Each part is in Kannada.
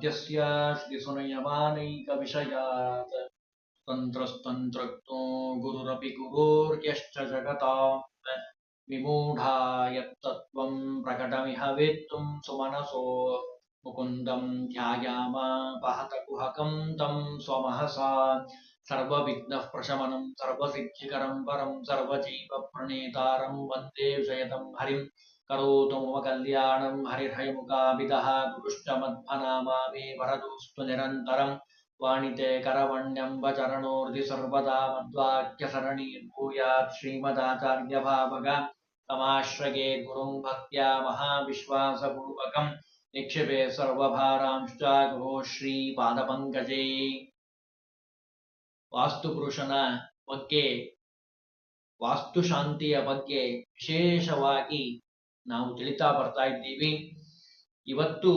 पद्यस्य गुरुरपि गुरोर्यश्च जगता विमूढा यत्तत्त्वम् प्रकटमिह वेत्तुम् सुमनसो पहत कुहकं तं स्वमहसा सर्वविघ्नः प्रशमनम् सर्वसिद्धिकरम् परम् सर्वजीवप्रणेतारम् वंदे विषयतम् हरिम्। करोतु मम कल्याणं हरिर्हयमुखाभिदः गुरुश्च मध्वनामा मे वरदोऽस्तु निरन्तरम् वाणिते करवण्यम्बचरणोर्धि सर्वदा मद्वाक्यसरणीर्भूयात् श्रीमदाचार्यभावग तमाश्रये गुरुं भक्त्या महाविश्वासपूर्वकम् निक्षिपे सर्वभारांश्च गुरो ಶ್ರೀಪಾದಪಂಕಜೇ ವಾಸ್ತುಪುರುಷನ ಬಗ್ಗೆ ವಾಸ್ತುಶಾಂತಿಯ ಬಗ್ಗೆ ವಿಶೇಷವಾಗಿ ನಾವು ತಿಳಿತಾ ಬರ್ತಾ ಇದ್ದೀವಿ. ಇವತ್ತು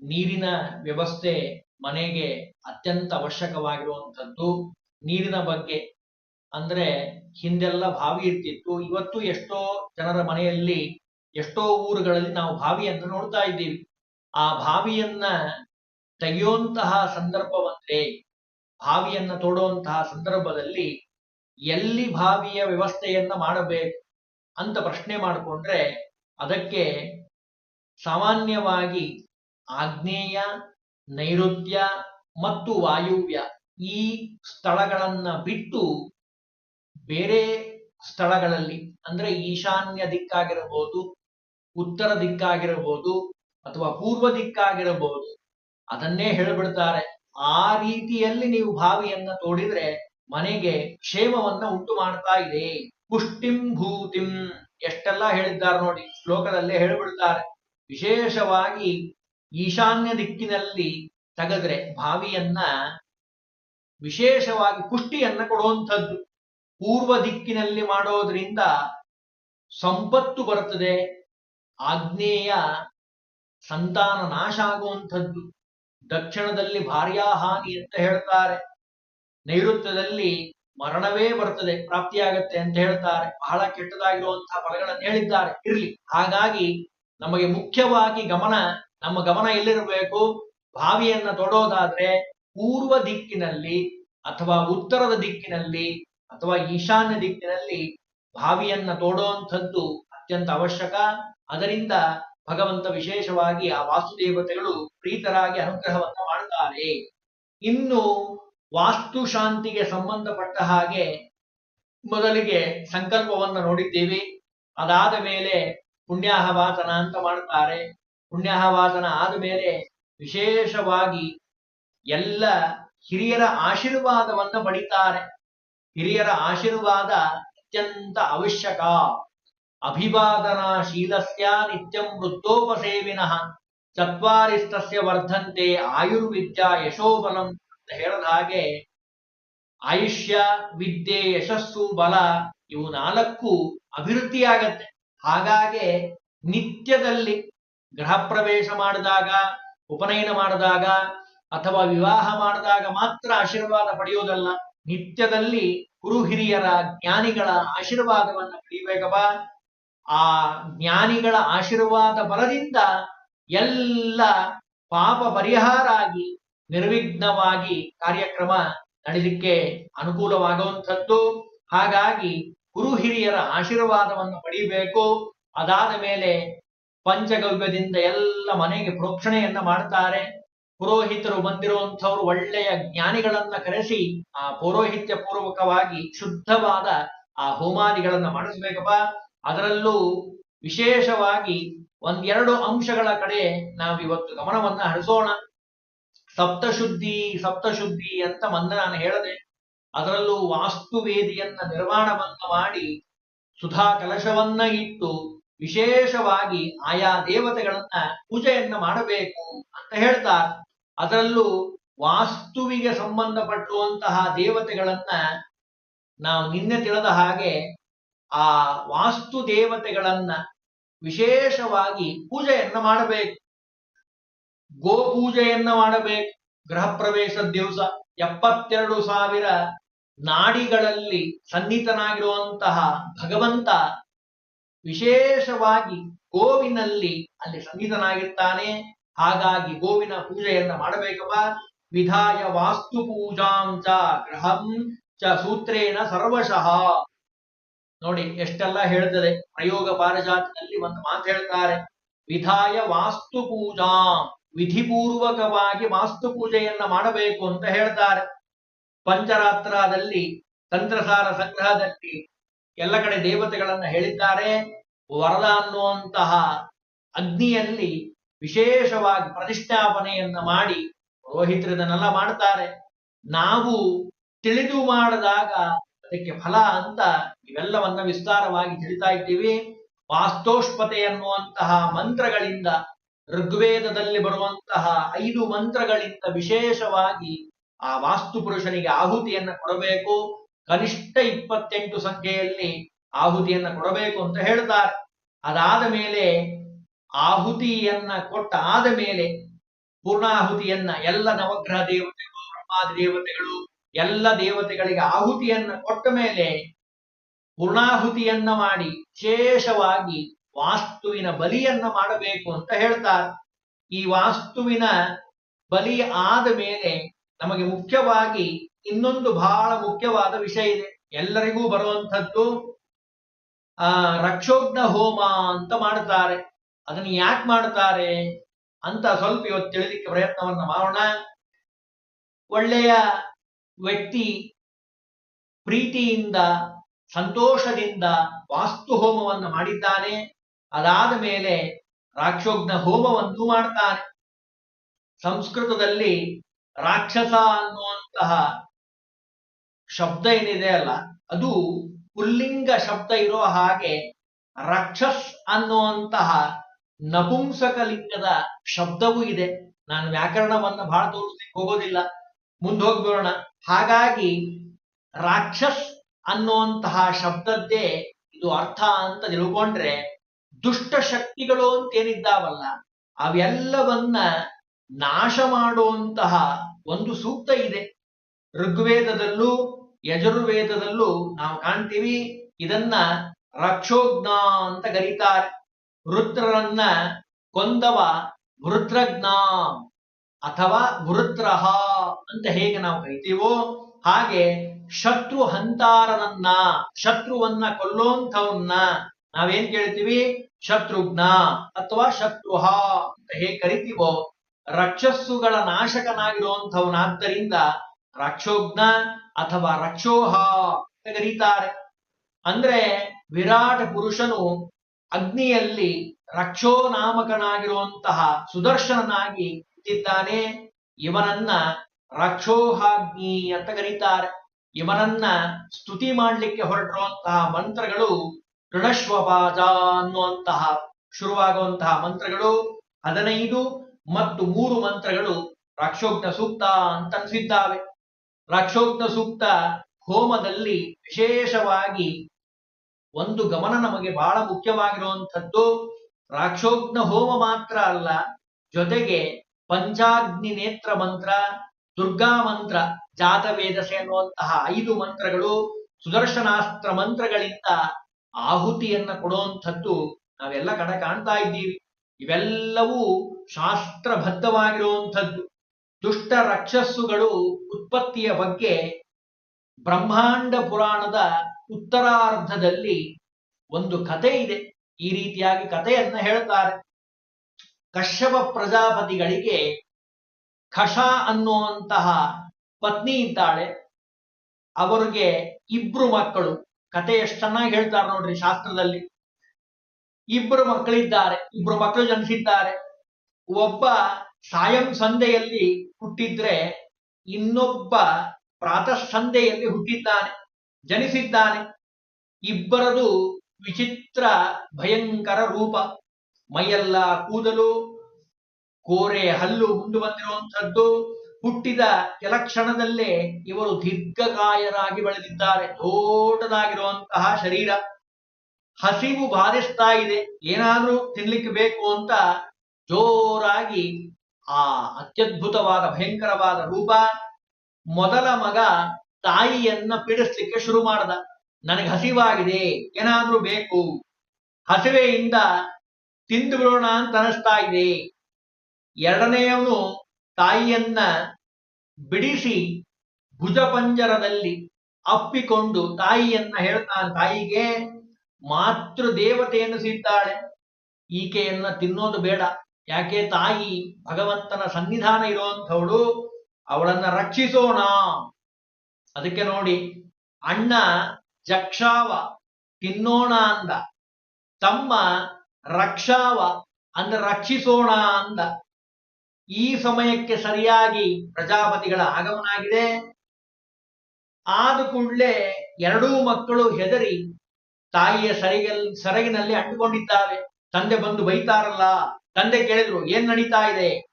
ನೀರಿನ ವ್ಯವಸ್ಥೆ ಮನೆಗೆ ಅತ್ಯಂತ ಅವಶ್ಯಕವಾಗಿರುವಂಥದ್ದು. ನೀರಿನ ಬಗ್ಗೆ ಅಂದ್ರೆ ಹಿಂದೆಲ್ಲ ಬಾವಿ ಇರ್ತಿತ್ತು. ಇವತ್ತು ಎಷ್ಟೋ ಜನರ ಮನೆಯಲ್ಲಿ ಎಷ್ಟೋ ಊರುಗಳಲ್ಲಿ ನಾವು ಬಾವಿಯನ್ನು ನೋಡ್ತಾ ಇದ್ದೀವಿ. ಆ ಬಾವಿಯನ್ನ ತೆಗೆಯುವಂತಹ ಸಂದರ್ಭವಂದ್ರೆ, ಬಾವಿಯನ್ನ ತೋಡುವಂತಹ ಸಂದರ್ಭದಲ್ಲಿ ಎಲ್ಲಿ ಬಾವಿಯ ವ್ಯವಸ್ಥೆಯನ್ನ ಮಾಡಬೇಕು ಅಂತ ಪ್ರಶ್ನೆ ಮಾಡಿಕೊಂಡ್ರೆ ಅದಕ್ಕೆ ಸಾಮಾನ್ಯವಾಗಿ ಆಗ್ನೇಯ, ನೈಋತ್ಯ ಮತ್ತು ವಾಯುವ್ಯ ಈ ಸ್ಥಳಗಳನ್ನ ಬಿಟ್ಟು ಬೇರೆ ಸ್ಥಳಗಳಲ್ಲಿ ಅಂದ್ರೆ ಈಶಾನ್ಯ ದಿಕ್ಕಾಗಿರಬಹುದು ಉತ್ತರ ದಿಕ್ಕಾಗಿರಬಹುದು ಅಥವಾ ಪೂರ್ವ ದಿಕ್ಕಾಗಿರಬಹುದು ಅದನ್ನೇ ಹೇಳ್ಬಿಡ್ತಾರೆ. ಆ ರೀತಿಯಲ್ಲಿ ನೀವು ಬಾವಿಯನ್ನ ತೋಡಿದ್ರೆ ಮನೆಗೆ ಕ್ಷೇಮವನ್ನ ಉಂಟು ಮಾಡ್ತಾ ಇದೆ. ಪುಷ್ಟಿಂ ಭೂತಿಂ ಎಷ್ಟೆಲ್ಲ ಹೇಳಿದ್ದಾರೆ ನೋಡಿ, ಶ್ಲೋಕದಲ್ಲೇ ಹೇಳಿಬಿಡ್ತಾರೆ. ವಿಶೇಷವಾಗಿ ಈಶಾನ್ಯ ದಿಕ್ಕಿನಲ್ಲಿ ತೆಗೆದ್ರೆ ಬಾವಿಯನ್ನ ವಿಶೇಷವಾಗಿ ಪುಷ್ಟಿಯನ್ನ ಕೊಡುವಂಥದ್ದು. ಪೂರ್ವ ದಿಕ್ಕಿನಲ್ಲಿ ಮಾಡೋದ್ರಿಂದ ಸಂಪತ್ತು ಬರುತ್ತದೆ ಆಗ್ನೇಯ ಸಂತಾನ ನಾಶ ಆಗುವಂಥದ್ದು. ದಕ್ಷಿಣದಲ್ಲಿ ಭಾರ್ಯಾಹಾನಿ ಅಂತ ಹೇಳ್ತಾರೆ. ನೈಋತ್ಯದಲ್ಲಿ ಮರಣವೇ ಬರ್ತದೆ ಪ್ರಾಪ್ತಿಯಾಗತ್ತೆ ಅಂತ ಹೇಳ್ತಾರೆ. ಬಹಳ ಕೆಟ್ಟದಾಗಿರುವಂತಹ ಫಲಗಳನ್ನು ಹೇಳಿದ್ದಾರೆ. ಇರ್ಲಿ. ಹಾಗಾಗಿ ನಮಗೆ ಮುಖ್ಯವಾಗಿ ಗಮನ, ನಮ್ಮ ಗಮನ ಎಲ್ಲಿರಬೇಕು? ಬಾವಿಯನ್ನ ತೊಡೋದಾದ್ರೆ ಪೂರ್ವ ದಿಕ್ಕಿನಲ್ಲಿ ಅಥವಾ ಉತ್ತರದ ದಿಕ್ಕಿನಲ್ಲಿ ಅಥವಾ ಈಶಾನ್ಯ ದಿಕ್ಕಿನಲ್ಲಿ ಬಾವಿಯನ್ನ ತೋಡುವಂಥದ್ದು ಅತ್ಯಂತ ಅವಶ್ಯಕ. ಅದರಿಂದ ಭಗವಂತ ವಿಶೇಷವಾಗಿ ಆ ವಾಸುದೇವತೆಗಳು ಪ್ರೀತರಾಗಿ ಅನುಗ್ರಹವನ್ನು ಮಾಡ್ತಾರೆ. ಇನ್ನು ವಾಸ್ತು ಶಾಂತಿಗೆ ಸಂಬಂಧಪಟ್ಟ ಹಾಗೆ ಮೊದಲಿಗೆ ಸಂಕಲ್ಪವನ್ನು ನೋಡಿದ್ದೀವಿ. ಅದಾದ ಮೇಲೆ ಪುಣ್ಯಾಹವಾಸನ ಅಂತ ಮಾಡ್ತಾರೆ. ಪುಣ್ಯಾಹವಾಸನ ಆದ ಮೇಲೆ ವಿಶೇಷವಾಗಿ ಎಲ್ಲ ಹಿರಿಯರ ಆಶೀರ್ವಾದವನ್ನು ಪಡಿತಾರೆ. ಹಿರಿಯರ ಆಶೀರ್ವಾದ ಅತ್ಯಂತ ಅವಶ್ಯಕ. ಅಭಿವಾದನಾ ಶೀಲಸ್ಯ ನಿತ್ಯಂ ವೃತ್ತೋಪಸೇವಿನಃ ಚತ್ವಾರಿಸ್ತಸ್ಯ ವರ್ಧಂತೆ ಆಯುರ್ವಿದ್ಯಾ ಯಶೋಬಲಂ. ಹೇಳದ ಹಾಗೆ ಆಯುಷ್ಯ, ವಿದ್ಯೆ, ಯಶಸ್ಸು, ಬಲ ಇವು ನಾಲ್ಕು ಅಭಿವೃದ್ಧಿಯಾಗತ್ತೆ. ಹಾಗಾಗಿ ನಿತ್ಯದಲ್ಲಿ ಗೃಹ ಪ್ರವೇಶ ಮಾಡಿದಾಗ, ಉಪನಯನ ಮಾಡಿದಾಗ ಅಥವಾ ವಿವಾಹ ಮಾಡಿದಾಗ ಮಾತ್ರ ಆಶೀರ್ವಾದ ಪಡೆಯೋದಲ್ಲ, ನಿತ್ಯದಲ್ಲಿ ಗುರು ಹಿರಿಯರ ಜ್ಞಾನಿಗಳ ಆಶೀರ್ವಾದವನ್ನು ಪಡೆಯಬೇಕಪ್ಪ. ಆ ಜ್ಞಾನಿಗಳ ಆಶೀರ್ವಾದ ಬಲದಿಂದ ಎಲ್ಲ ಪಾಪ ಪರಿಹಾರ ಆಗಿ ನಿರ್ವಿಘ್ನವಾಗಿ ಕಾರ್ಯಕ್ರಮ ನಡೀಲಿಕ್ಕೆ ಅನುಕೂಲವಾಗುವಂಥದ್ದು. ಹಾಗಾಗಿ ಗುರು ಹಿರಿಯರ ಆಶೀರ್ವಾದವನ್ನು ಪಡೆಯಬೇಕು. ಅದಾದ ಮೇಲೆ ಪಂಚಗವ್ಯದಿಂದ ಎಲ್ಲ ಮನೆಗೆ ಪ್ರೋಕ್ಷಣೆಯನ್ನ ಮಾಡ್ತಾರೆ. ಪುರೋಹಿತರು ಬಂದಿರುವಂಥವ್ರು ಒಳ್ಳೆಯ ಜ್ಞಾನಿಗಳನ್ನ ಕರೆಸಿ ಆ ಪೌರೋಹಿತ್ಯ ಪೂರ್ವಕವಾಗಿ ಶುದ್ಧವಾದ ಆ ಹೋಮಾದಿಗಳನ್ನ ಮಾಡಿಸ್ಬೇಕಪ್ಪ. ಅದರಲ್ಲೂ ವಿಶೇಷವಾಗಿ ಒಂದೆರಡು ಅಂಶಗಳ ಕಡೆ ನಾವಿವತ್ತು ಗಮನವನ್ನ ಹರಿಸೋಣ. ಸಪ್ತಶುದ್ಧಿ ಸಪ್ತಶುದ್ಧಿ ಅಂತ ಮೊನ್ನೆ ನಾನು ಹೇಳದೆ, ಅದರಲ್ಲೂ ವಾಸ್ತುವೇದಿಯನ್ನ ನಿರ್ಮಾಣವನ್ನ ಮಾಡಿ ಸುಧಾ ಕಲಶವನ್ನ ಇಟ್ಟು ವಿಶೇಷವಾಗಿ ಆಯಾ ದೇವತೆಗಳನ್ನ ಪೂಜೆಯನ್ನ ಮಾಡಬೇಕು ಅಂತ ಹೇಳ್ತಾರೆ ಅದರಲ್ಲೂ ವಾಸ್ತುವಿಗೆ ಸಂಬಂಧಪಟ್ಟುವಂತಹ ದೇವತೆಗಳನ್ನ ನಾವು ನಿನ್ನೆ ತಿಳಿದ ಹಾಗೆ ಆ ವಾಸ್ತು ದೇವತೆಗಳನ್ನ ವಿಶೇಷವಾಗಿ ಪೂಜೆಯನ್ನ ಮಾಡಬೇಕು. ಗೋಪೂಜೆಯನ್ನ ಮಾಡಬೇಕು? ಗೃಹ ಪ್ರವೇಶ ದಿವಸ ಎಪ್ಪತ್ತೆರಡು ಸಾವಿರ ನಾಡಿಗಳಲ್ಲಿ ಸನ್ನಿಹಿತನಾಗಿರುವಂತಹ ಭಗವಂತ ವಿಶೇಷವಾಗಿ ಗೋವಿನಲ್ಲಿ ಅಲ್ಲಿ ಸನ್ನಿಹಿತನಾಗಿರ್ತಾನೆ. ಹಾಗಾಗಿ ಗೋವಿನ ಪೂಜೆಯನ್ನ ಮಾಡಬೇಕಪ್ಪ. ವಿಧಾಯ ವಾಸ್ತು ಪೂಜಾಂಚ ಗ್ರಹಂ ಚ ಸೂತ್ರೇಣ ಸರ್ವಶಃ. ನೋಡಿ, ಎಷ್ಟೆಲ್ಲ ಹೇಳ್ತದೆ. ಪ್ರಯೋಗ ಪಾರಜಾತಿನಲ್ಲಿ ಒಂದು ಮಾತು ಹೇಳ್ತಾರೆ. ವಿಧಾಯ ವಾಸ್ತು ಪೂಜಾ. ವಿಧಿಪೂರ್ವಕವಾಗಿ ವಾಸ್ತು ಪೂಜೆಯನ್ನ ಮಾಡಬೇಕು ಅಂತ ಹೇಳ್ತಾರೆ. ಪಂಚರಾತ್ರದಲ್ಲಿ ತಂತ್ರಸಾರ ಸಂಗ್ರಹದಲ್ಲಿ ಎಲ್ಲ ಕಡೆ ದೇವತೆಗಳನ್ನ ಹೇಳಿದ್ದಾರೆ. ವರದ ಅನ್ನುವಂತಹ ಅಗ್ನಿಯಲ್ಲಿ ವಿಶೇಷವಾಗಿ ಪ್ರತಿಷ್ಠಾಪನೆಯನ್ನ ಮಾಡಿ ಪುರೋಹಿತರದನ್ನೆಲ್ಲ ಮಾಡ್ತಾರೆ. ನಾವು ತಿಳಿದು ಮಾಡಿದಾಗ ಅದಕ್ಕೆ ಫಲ ಅಂತ ಇವೆಲ್ಲವನ್ನ ವಿಸ್ತಾರವಾಗಿ ತಿಳಿತಾ ಇದ್ದೀವಿ. ವಾಸ್ತೋಷ್ಪತೆ ಅನ್ನುವಂತಹ ಮಂತ್ರಗಳಿಂದ ಋಗ್ವೇದದಲ್ಲಿ ಬರುವಂತಹ ಐದು ಮಂತ್ರಗಳಿಂದ ವಿಶೇಷವಾಗಿ ಆ ವಾಸ್ತು ಪುರುಷನಿಗೆ ಆಹುತಿಯನ್ನ ಕೊಡಬೇಕು. ಕನಿಷ್ಠ ಇಪ್ಪತ್ತೆಂಟು ಸಂಖ್ಯೆಯಲ್ಲಿ ಆಹುತಿಯನ್ನ ಕೊಡಬೇಕು ಅಂತ ಹೇಳ್ತಾರೆ. ಅದಾದ ಮೇಲೆ ಆಹುತಿಯನ್ನ ಕೊಟ್ಟ ಆದ ಮೇಲೆ ಪೂರ್ಣಾಹುತಿಯನ್ನ ಎಲ್ಲ ನವಗ್ರಹ ದೇವತೆಗಳು ಬ್ರಹ್ಮಾದಿ ದೇವತೆಗಳು ಎಲ್ಲ ದೇವತೆಗಳಿಗೆ ಆಹುತಿಯನ್ನ ಕೊಟ್ಟ ಮೇಲೆ ಪೂರ್ಣಾಹುತಿಯನ್ನ ಮಾಡಿ ವಿಶೇಷವಾಗಿ ವಾಸ್ತುವಿನ ಬಲಿಯನ್ನ ಮಾಡಬೇಕು ಅಂತ ಹೇಳ್ತಾರೆ. ಈ ವಾಸ್ತುವಿನ ಬಲಿ ಆದ ಮೇಲೆ ನಮಗೆ ಮುಖ್ಯವಾಗಿ ಇನ್ನೊಂದು ಬಹಳ ಮುಖ್ಯವಾದ ವಿಷಯ ಇದೆ. ಎಲ್ಲರಿಗೂ ಬರುವಂಥದ್ದು, ಆ, ರಕ್ಷೋಗ್ನ ಹೋಮ ಅಂತ ಮಾಡ್ತಾರೆ ಅದನ್ನ ಯಾಕೆ ಮಾಡ್ತಾರೆ ಅಂತ ಸ್ವಲ್ಪ ಇವತ್ತು ತಿಳಿಲಿಕ್ಕೆ ಪ್ರಯತ್ನವನ್ನ ಮಾಡೋಣ. ಒಳ್ಳೆಯ ವ್ಯಕ್ತಿ ಪ್ರೀತಿಯಿಂದ, ಸಂತೋಷದಿಂದ ವಾಸ್ತು ಹೋಮವನ್ನು ಮಾಡಿದ್ದಾನೆ. ಅದಾದ ಮೇಲೆ ರಾಕ್ಷೋಗ್ನ ಹೋಮವನ್ನು ಮಾಡ್ತಾನೆ. ಸಂಸ್ಕೃತದಲ್ಲಿ ರಾಕ್ಷಸ ಅನ್ನುವಂತಹ ಶಬ್ದ ಏನಿದೆ ಅಲ್ಲ, ಅದು ಪುಲ್ಲಿಂಗ ಶಬ್ದ ಇರೋ ಹಾಗೆ ರಾಕ್ಷಸ್ ಅನ್ನುವಂತಹ ನಪುಂಸಕ ಲಿಂಗದ ಶಬ್ದವೂ ಇದೆ. ನಾನು ವ್ಯಾಕರಣವನ್ನು ಬಹಳ ತೋರಿಸ್ಲಿಕ್ಕೆ ಹೋಗೋದಿಲ್ಲ. ಮುಂದೆ ಹೋಗ್ಬಿಡೋಣ ಹಾಗಾಗಿ ರಾಕ್ಷಸ್ ಅನ್ನುವಂತಹ ಶಬ್ದದ್ದೇ ಇದು ಅರ್ಥ ಅಂತ ತಿಳ್ಕೊಂಡ್ರೆ ದುಷ್ಟ ಶಕ್ತಿಗಳು ಅಂತ ಏನಿದ್ದಾವಲ್ಲ, ಅವೆಲ್ಲವನ್ನ ನಾಶ ಮಾಡುವಂತಹ ಒಂದು ಸೂಕ್ತ ಇದೆ. ಋಗ್ವೇದದಲ್ಲೂ, ಯಜುರ್ವೇದದಲ್ಲೂ ನಾವು ಕಾಣ್ತೀವಿ, ಇದನ್ನ ರಕ್ಷೋಜ್ಞ ಅಂತ ಕರೀತಾರೆ. ವೃತ್ರರನ್ನ ಕೊಂದವ ವೃತ್ರಜ್ಞ ಅಥವಾ ವೃತ್ರಹ ಅಂತ ಹೇಗೆ ನಾವು ಕರಿತೀವೋ ಹಾಗೆ ಶತ್ರು ಹಂತಾರನನ್ನ ಶತ್ರುವನ್ನ ಕೊಲ್ಲೋಂಥವನ್ನ ನಾವೇನ್ ಕೇಳ್ತೀವಿ? ಶತ್ರುಘ್ನ ಅಥವಾ ಶತ್ರುಹ ಅಂತ ಹೇಗೆ ಕರಿತೀವೋ ರಕ್ಷಸ್ಸುಗಳ ನಾಶಕನಾಗಿರುವಂಥವನಾದ್ದರಿಂದ ರಕ್ಷೋಘ್ನ ಅಥವಾ ರಕ್ಷೋಹ ಅಂತ ಕರೀತಾರೆ. ಅಂದ್ರೆ ವಿರಾಟ್ ಪುರುಷನು ಅಗ್ನಿಯಲ್ಲಿ ರಕ್ಷೋ ನಾಮಕನಾಗಿರುವಂತಹ ಸುದರ್ಶನನಾಗಿ ಇದ್ದಾನೆ ಇವನನ್ನ ರಕ್ಷೋಹಾಗ್ನಿ ಅಂತ ಕರೀತಾರೆ. ಇವನನ್ನ ಸ್ತುತಿ ಮಾಡಲಿಕ್ಕೆ ಹೊರಟಿರುವಂತಹ ಮಂತ್ರಗಳು ಋಣಶ್ವಪಾಜ ಅನ್ನುವಂತಹ ಶುರುವಾಗುವಂತಹ ಮಂತ್ರಗಳು ಹದಿನೈದು ಮತ್ತು ಮೂರು ಮಂತ್ರಗಳು ರಾಕ್ಷೋಗ್ನ ಸೂಕ್ತ ಅಂತ ಅನಿಸಿದ್ದಾವೆ ರಾಕ್ಷೋಗ್ನ ಸೂಕ್ತ ಹೋಮದಲ್ಲಿ ವಿಶೇಷವಾಗಿ ಒಂದು ಗಮನ ನಮಗೆ ಬಹಳ ಮುಖ್ಯವಾಗಿರುವಂಥದ್ದು ರಾಕ್ಷೋಗ್ನ ಹೋಮ ಮಾತ್ರ ಅಲ್ಲ, ಜೊತೆಗೆ ಪಂಚಾಗ್ನಿ ನೇತ್ರ ಮಂತ್ರ, ದುರ್ಗಾ ಮಂತ್ರ, ಜಾತವೇದಸೆ ಅನ್ನುವಂತಹ ಐದು ಮಂತ್ರಗಳು ಸುದರ್ಶನಾಸ್ತ್ರ ಮಂತ್ರಗಳಿಂದ ಆಹುತಿಯನ್ನ ಕೊಡುವಂಥದ್ದು ನಾವೆಲ್ಲ ಕಡೆ ಕಾಣ್ತಾ ಇದ್ದೀವಿ. ಇವೆಲ್ಲವೂ ಶಾಸ್ತ್ರಬದ್ಧವಾಗಿರುವಂಥದ್ದು. ದುಷ್ಟ ರಕ್ಷಸ್ಸುಗಳು ಉತ್ಪತ್ತಿಯ ಬಗ್ಗೆ ಬ್ರಹ್ಮಾಂಡ ಪುರಾಣದ ಉತ್ತರಾರ್ಧದಲ್ಲಿ ಒಂದು ಕತೆ ಇದೆ. ಈ ರೀತಿಯಾಗಿ ಕಥೆಯನ್ನ ಹೇಳ್ತಾರೆ. ಕಶ್ಯಪ ಪ್ರಜಾಪತಿಗಳಿಗೆ ಖಷ ಅನ್ನುವಂತಹ ಪತ್ನಿ ಇದ್ದಾಳೆ. ಅವರಿಗೆ ಇಬ್ರು ಮಕ್ಕಳು. ಕತೆ ಎಷ್ಟು ಚೆನ್ನಾಗಿ ಹೇಳ್ತಾರೆ ನೋಡ್ರಿ ಶಾಸ್ತ್ರದಲ್ಲಿ. ಇಬ್ಬರು ಮಕ್ಕಳಿದ್ದಾರೆ ಇಬ್ಬರು ಮಕ್ಕಳು ಜನಿಸಿದ್ದಾರೆ. ಒಬ್ಬ ಸಾಯಂ ಸಂಧೆಯಲ್ಲಿ ಹುಟ್ಟಿದ್ರೆ ಇನ್ನೊಬ್ಬ ಪ್ರಾತಃ ಸಂಧೆಯಲ್ಲಿ ಹುಟ್ಟಿದ್ದಾನೆ, ಜನಿಸಿದ್ದಾನೆ. ಇಬ್ಬರದು ವಿಚಿತ್ರ ಭಯಂಕರ ರೂಪ. ಮೈಯೆಲ್ಲ ಕೂದಲು, ಕೋರೆ ಹಲ್ಲು ಮುಂದು ಬಂದಿರುವಂತಹದ್ದು ಹುಟ್ಟಿದ ಕೆಲ ಕ್ಷಣದಲ್ಲೇ ಇವರು ದೀರ್ಘಕಾಯರಾಗಿ ಬೆಳೆದಿದ್ದಾರೆ. ದೊಡ್ಡದಾಗಿರುವಂತಹ ಶರೀರ. ಹಸಿವು ಬಾಧಿಸ್ತಾ ಇದೆ. ಏನಾದರೂ ತಿನ್ಲಿಕ್ಕೆ ಬೇಕು ಅಂತ ಜೋರಾಗಿ ಆ ಅತ್ಯದ್ಭುತವಾದ, ಭಯಂಕರವಾದ ರೂಪ ಮೊದಲ ಮಗ ತಾಯಿಯನ್ನ ಪೀಡಿಸ್ಲಿಕ್ಕೆ ಶುರು ಮಾಡ್ದ. ನನಗೆ ಹಸಿವಾಗಿದೆ. ಏನಾದ್ರೂ ಬೇಕು. ಹಸಿವೆಯಿಂದ ತಿಂದು ಬಿಡೋಣ ಅಂತ ಅನಿಸ್ತಾ ಇದೆ. ಎರಡನೆಯವನು ತಾಯಿಯನ್ನ ಬಿಡಿಸಿ ಭುಜಪಂಜರದಲ್ಲಿ ಅಪ್ಪಿಕೊಂಡು ತಾಯಿಯನ್ನ ಹೇಳ್ತಾನೆ ತಾಯಿಗೆ ಮಾತೃ ದೇವತೆ ಎನಿಸಿದ್ದಾಳೆ. ಈಕೆಯನ್ನ ತಿನ್ನೋದು ಬೇಡ. ಯಾಕೆ? ತಾಯಿ ಭಗವಂತನ ಸನ್ನಿಧಾನ ಇರುವಂಥವಳು ಅವಳನ್ನ ರಕ್ಷಿಸೋಣ. ಅದಕ್ಕೆ ನೋಡಿ, ಅಣ್ಣ ಜಕ್ಷಾವ ತಿನ್ನೋಣ ಅಂದ. ತಮ್ಮ ರಕ್ಷಾವ ಅಂದ್ರೆ ರಕ್ಷಿಸೋಣ ಅಂದ. ಈ ಸಮಯಕ್ಕೆ ಸರಿಯಾಗಿ ಪ್ರಜಾಪತಿಗಳ ಆಗಮನ ಆಗಿದೆ. ಆದ ಕೂಡಲೇ ಎರಡೂ ಮಕ್ಕಳು ಹೆದರಿ ತಾಯಿಯ ಸರಿಗಲ್, ಸರಗಿನಲ್ಲಿ ಅಂಟುಕೊಂಡಿದ್ದಾವೆ ತಂದೆ ಬಂದು ಬೈತಾರಲ್ಲ, ತಂದೆ ಕೇಳಿದ್ರು, ಏನ್ ನಡೀತಾ ಇದೆ?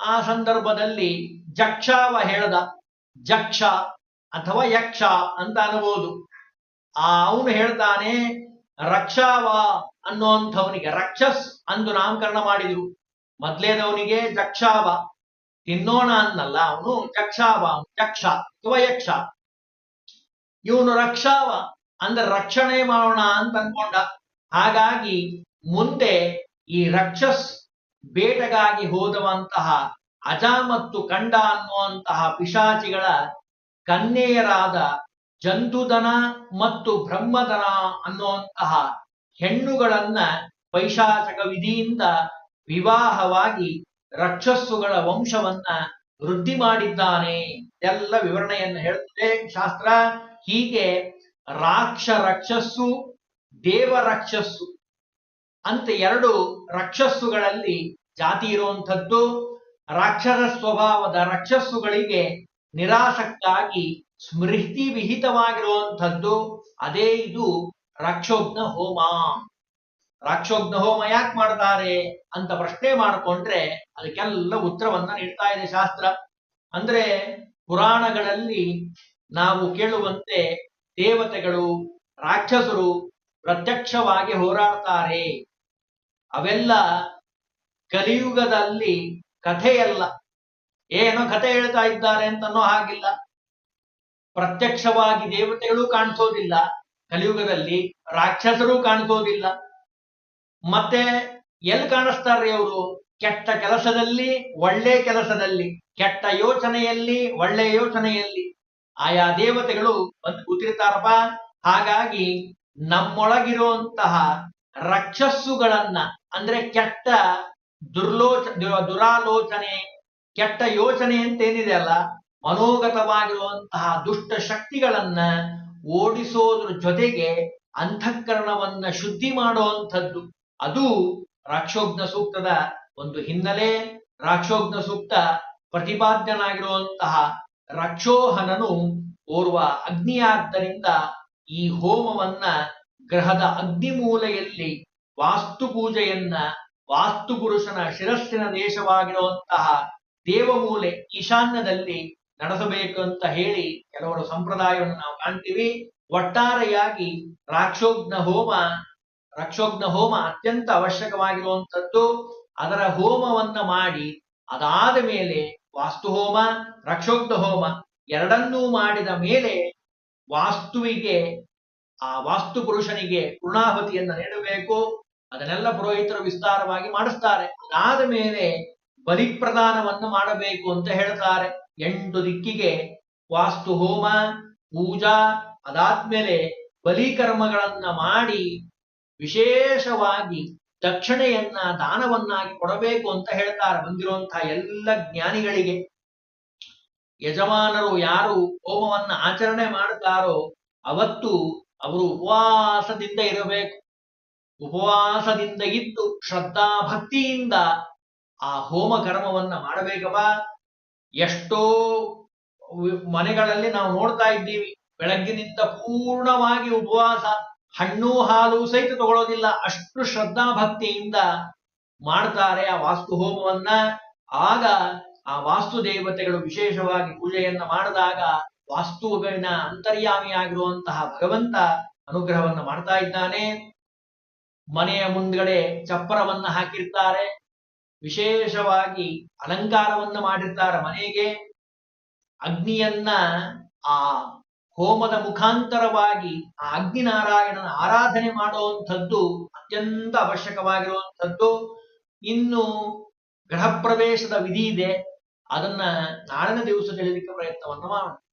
ಆ ಸಂದರ್ಭದಲ್ಲಿ ಜಕ್ಷಾವ ಹೇಳದ, ಜಕ್ಷ ಅಥವಾ ಯಕ್ಷ ಅಂತ ಅನ್ಬೋದು. ಆ ಅವನು ಹೇಳ್ತಾನೆ, ರಕ್ಷಾವ ಅನ್ನುವಂಥವನಿಗೆ, ರಕ್ಷಸ್ ಅಂದು ನಾಮಕರಣ ಮಾಡಿದ್ರು. ಮೊದ್ಲೇದವನಿಗೆ ಜಕ್ಷಾವ ತಿನ್ನೋಣ ಅನ್ನಲ್ಲ, ಅವನು ಜಕ್ಷಾವ ಯಕ್ಷ ಅಥವಾ ಯಕ್ಷ. ಇವನು ರಕ್ಷಾವ, ಅಂದ್ರೆ ರಕ್ಷಣೆ ಮಾಡೋಣ ಅಂತ ಅನ್ಕೊಂಡ. ಹಾಗಾಗಿ ಮುಂದೆ ಈ ರಕ್ಷಸ್ ಬೇಟೆಗಾಗಿ ಹೋದವಂತಹ ಅಜ ಮತ್ತು ಕಂಡ ಅನ್ನುವಂತಹ ಪಿಶಾಚಿಗಳ ಕನ್ಯೆಯರಾದ ಜಂತುದನ ಮತ್ತು ಬ್ರಹ್ಮದನ ಅನ್ನುವಂತಹ ಹೆಣ್ಣುಗಳನ್ನ ಪೈಶಾಚಕ ವಿಧಿಯಿಂದ ವಿವಾಹವಾಗಿ ರಕ್ಷಸ್ಸುಗಳ ವಂಶವನ್ನ ವೃದ್ಧಿ ಮಾಡಿದ್ದಾನೆ ಎಲ್ಲ ವಿವರಣೆಯನ್ನು ಹೇಳುತ್ತದೆ. ಶಾಸ್ತ್ರ ಹೀಗೆ ರಾಕ್ಷ ರಕ್ಷಸ್ಸು ದೇವ ರಕ್ಷಸ್ಸು ಅಂತ ಎರಡು ರಕ್ಷಸ್ಸುಗಳಲ್ಲಿ ಜಾತಿ ಇರುವಂಥದ್ದು. ರಾಕ್ಷರ ಸ್ವಭಾವದ ರಕ್ಷಸ್ಸುಗಳಿಗೆ ನಿರಾಸಕ್ತಾಗಿ ಸ್ಮೃತಿ ವಿಹಿತವಾಗಿರುವಂಥದ್ದು. ಅದೇ ಇದು ರಕ್ಷೋಗ್ನ ಹೋಮ. ರಾಕ್ಷೋಗ್ನ ಹೋಮ ಯಾಕೆ ಮಾಡ್ತಾರೆ ಅಂತ ಪ್ರಶ್ನೆ ಮಾಡಿಕೊಂಡ್ರೆ ಅದಕ್ಕೆಲ್ಲ ಉತ್ತರವನ್ನ ನೀಡ್ತಾ ಇದೆ ಶಾಸ್ತ್ರ. ಅಂದ್ರೆ ಪುರಾಣಗಳಲ್ಲಿ ನಾವು ಕೇಳುವಂತೆ ದೇವತೆಗಳು, ರಾಕ್ಷಸರು ಪ್ರತ್ಯಕ್ಷವಾಗಿ ಹೋರಾಡ್ತಾರೆ. ಅವೆಲ್ಲ ಕಲಿಯುಗದಲ್ಲಿ ಕಥೆಯಲ್ಲ. ಏನೋ ಕಥೆ ಹೇಳ್ತಾ ಇದ್ದಾರೆ ಅಂತನೋ ಹಾಗಿಲ್ಲ. ಪ್ರತ್ಯಕ್ಷವಾಗಿ ದೇವತೆಗಳು ಕಾಣಿಸೋದಿಲ್ಲ. ಕಲಿಯುಗದಲ್ಲಿ ರಾಕ್ಷಸರು ಕಾಣಿಸೋದಿಲ್ಲ. ಮತ್ತೆ ಎಲ್ಲಿ ಕಾಣಿಸ್ತಾರ್ರಿ ಅವರು? ಕೆಟ್ಟ ಕೆಲಸದಲ್ಲಿ, ಒಳ್ಳೆ ಕೆಲಸದಲ್ಲಿ, ಕೆಟ್ಟ ಯೋಚನೆಯಲ್ಲಿ, ಒಳ್ಳೆ ಯೋಚನೆಯಲ್ಲಿ. ಆಯಾ ದೇವತೆಗಳು ಬಂದು ಕೂತಿರ್ತಾರಪ್ಪ. ಹಾಗಾಗಿ ನಮ್ಮೊಳಗಿರುವಂತಹ ರಕ್ಷಸ್ಸುಗಳನ್ನ, ಅಂದ್ರೆ ಕೆಟ್ಟ ದುರ್ಲೋಚ ದುರಾಲೋಚನೆ, ಕೆಟ್ಟ ಯೋಚನೆ ಅಂತ ಏನಿದೆ ಅಲ್ಲ, ಮನೋಗತವಾಗಿರುವಂತಹ ದುಷ್ಟ ಶಕ್ತಿಗಳನ್ನ ಓಡಿಸೋದ್ರ ಜೊತೆಗೆ ಅಂತಃಕರಣವನ್ನ ಶುದ್ಧಿ ಮಾಡುವಂಥದ್ದು. ಅದು ರಾಕ್ಷೋಗ್ನ ಸೂಕ್ತದ ಒಂದು ಹಿನ್ನೆಲೆ. ರಾಕ್ಷೋಗ್ನ ಸೂಕ್ತ ಪ್ರತಿಪಾದ್ಯನಾಗಿರುವಂತಹ ರಕ್ಷೋಹನನು ಓರ್ವ ಅಗ್ನಿಯಾದ್ದರಿಂದ ಈ ಹೋಮವನ್ನ ಗ್ರಹದ ಅಗ್ನಿಮೂಲೆಯಲ್ಲಿ ವಾಸ್ತು ಪೂಜೆಯನ್ನ ವಾಸ್ತು ಪುರುಷನ ಶಿರಸ್ಸಿನ ದೇಶವಾಗಿರುವಂತಹ ದೇವಮೂಲೆ ಈಶಾನ್ಯದಲ್ಲಿ ನಡೆಸಬೇಕು ಅಂತ ಹೇಳಿ ಕೆಲವರು ಸಂಪ್ರದಾಯವನ್ನು ನಾವು ಕಾಣ್ತೀವಿ. ಒಟ್ಟಾರೆಯಾಗಿ ರಾಕ್ಷೋಗ್ನ ಹೋಮ ರಕ್ಷೋಗ್ನ ಹೋಮ ಅತ್ಯಂತ ಅವಶ್ಯಕವಾಗಿರುವಂಥದ್ದು, ಅದರ ಹೋಮವನ್ನ ಮಾಡಿ, ಅದಾದ ಮೇಲೆ ವಾಸ್ತು ಹೋಮ ರಕ್ಷೋಗ್ನ ಹೋಮ ಎರಡನ್ನೂ ಮಾಡಿದ ಮೇಲೆ ವಾಸ್ತುವಿಗೆ, ಆ ವಾಸ್ತು ಪುರುಷನಿಗೆ ಪೂರ್ಣಾಹುತಿಯನ್ನು ನೀಡಬೇಕು. ಅದನ್ನೆಲ್ಲ ಪುರೋಹಿತರು ವಿಸ್ತಾರವಾಗಿ ಮಾಡಿಸ್ತಾರೆ. ಅದಾದ ಮೇಲೆ ಬಲಿಪ್ರದಾನವನ್ನು ಮಾಡಬೇಕು ಅಂತ ಹೇಳ್ತಾರೆ. ಎಂಟು ದಿಕ್ಕಿಗೆ ವಾಸ್ತು ಹೋಮ ಪೂಜಾ, ಅದಾದ್ಮೇಲೆ ಬಲಿಕರ್ಮಗಳನ್ನ ಮಾಡಿ ವಿಶೇಷವಾಗಿ ದಕ್ಷಿಣೆಯನ್ನ ದಾನವನ್ನಾಗಿ ಕೊಡಬೇಕು ಅಂತ ಹೇಳ್ತಾರೆ ಬಂದಿರುವಂತಹ ಎಲ್ಲ ಜ್ಞಾನಿಗಳಿಗೆ. ಯಜಮಾನರು ಯಾರು ಹೋಮವನ್ನ ಆಚರಣೆ ಮಾಡ್ತಾರೋ ಅವತ್ತು ಅವರು ಉಪವಾಸದಿಂದ ಇರಬೇಕು. ಉಪವಾಸದಿಂದ ಇದ್ದು ಶ್ರದ್ಧಾ ಭಕ್ತಿಯಿಂದ ಆ ಹೋಮ ಕರ್ಮವನ್ನ ಮಾಡಬೇಕಪ್ಪ. ಎಷ್ಟೋ ಮನೆಗಳಲ್ಲಿ ನಾವು ನೋಡ್ತಾ ಇದ್ದೀವಿ ಬೆಳಗ್ಗಿನಿಂದ ಪೂರ್ಣವಾಗಿ ಉಪವಾಸ ಹಣ್ಣು ಹಾಲು ಸಹಿತ ತಗೊಳ್ಳೋದಿಲ್ಲ ಅಷ್ಟು ಶ್ರದ್ಧಾ ಭಕ್ತಿಯಿಂದ ಮಾಡ್ತಾರೆ ಆ ವಾಸ್ತು ಹೋಮವನ್ನ. ಆಗ ಆ ವಾಸ್ತು ದೇವತೆಗಳು ವಿಶೇಷವಾಗಿ ಪೂಜೆಯನ್ನ ಮಾಡಿದಾಗ ವಾಸ್ತುವಿನ ಅಂತರ್ಯಾಮಿಯಾಗಿರುವಂತಹ ಭಗವಂತ ಅನುಗ್ರಹವನ್ನ ಮಾಡ್ತಾ ಇದ್ದಾನೆ. ಮನೆಯ ಮುಂದ್ಗಡೆ ಚಪ್ಪರವನ್ನ ಹಾಕಿರ್ತಾರೆ. ವಿಶೇಷವಾಗಿ ಅಲಂಕಾರವನ್ನ ಮಾಡಿರ್ತಾರೆ ಮನೆಗೆ. ಅಗ್ನಿಯನ್ನ ಆ ಹೋಮದ ಮುಖಾಂತರವಾಗಿ ಅಗ್ನಿನಾರಾಯಣನ ಆರಾಧನೆ ಮಾಡುವಂಥದ್ದು ಅತ್ಯಂತ ಅವಶ್ಯಕವಾಗಿರುವಂಥದ್ದು. ಇನ್ನು ಗೃಹ ಪ್ರವೇಶದ ವಿಧಿ ಇದೆ. ಅದನ್ನ ನಾಳಿನ ದಿವಸ ತಿಳಿಲಿಕ್ಕೆ ಪ್ರಯತ್ನವನ್ನು ಮಾಡೋಣ.